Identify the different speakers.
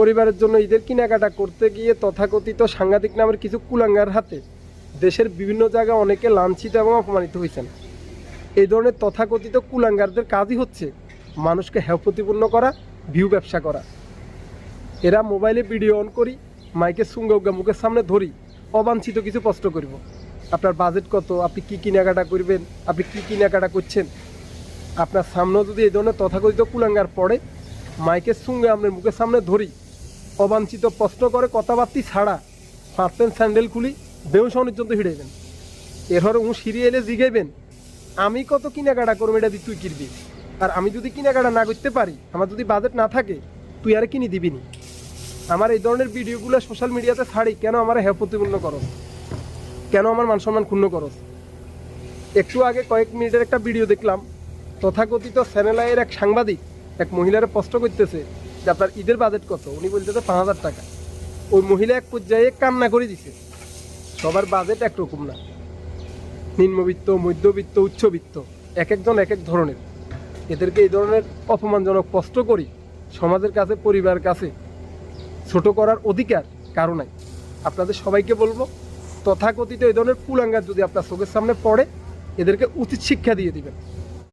Speaker 1: পরিবারের জন্য ঈদের কেনাকাটা করতে গিয়ে তথাকথিত সাংঘাতিক নামের কিছু কুলাঙ্গার হাতে দেশের বিভিন্ন জায়গায় অনেকে লাঞ্ছিত এবং অপমানিত হয়েছেন। এই ধরনের তথাকথিত কুলাঙ্গারদের কাজই হচ্ছে মানুষকে হেয় প্রতিপন্ন করা, ভিউ ব্যবসা করা। এরা মোবাইলে ভিডিও অন করি, মাইকে সুঙ্গ মুখের সামনে ধরি, অবাঞ্ছিত কিছু প্রশ্ন করব। আপনার বাজেট কত? আপনি কি কেনাকাটা করবেন? আপনি কি কেনাকাটা করছেন? আপনার সামনেও যদি এই ধরনের তথাকথিত কুলাঙ্গার পড়ে মাইকের সঙ্গে আপনার মুখের সামনে ধরি অবাঞ্ছিত প্রশ্ন করে কথাবার্তি ছাড়া প্যান্ট স্যান্ডেল খুলি বেউস অনির্যন্ত হিড়াইবেন এরপরে উ সিঁড়ি এলে জিগাইবেন আমি কত কেনাকাটা করব এটা দিয়ে তুই কিনবি। আর আমি যদি কেনাকাটা না করতে পারি, আমার যদি বাজেট না থাকে, তুই আর কিনে দিবি নি। আমার এই ধরনের ভিডিওগুলো সোশ্যাল মিডিয়াতে ছাড়ি কেন আমার হেয় প্রতিপন্ন করস? কেন আমার মান সম্মান ক্ষুণ্ণ করস? একটু আগে কয়েক মিনিটের একটা ভিডিও দেখলাম। তথাকথিত স্যানেলাইয়ের এক সাংবাদিক এক মহিলার প্রশ্ন করতেছে যে আপনার ঈদের বাজেট কত? উনি বলতেছে পাঁচ হাজার টাকা। ওই মহিলা এক পর্যায়ে কান্না করে দিছে। সবার বাজেট একরকম না। নিম্নবিত্ত, মধ্যবিত্ত, উচ্চবিত্ত, এক একজন এক এক ধরনের। এদেরকে এই ধরনের অপমানজনক কষ্ট করি সমাজের কাছে, পরিবারের কাছে ছোট করার অধিকার কারও নাই। আপনাদের সবাইকে বলব, তথাকথিত এই ধরনের কুলাঙ্গার যদি আপনার চোখের সামনে পড়ে, এদেরকে উচিত শিক্ষা দিয়ে দিবেন।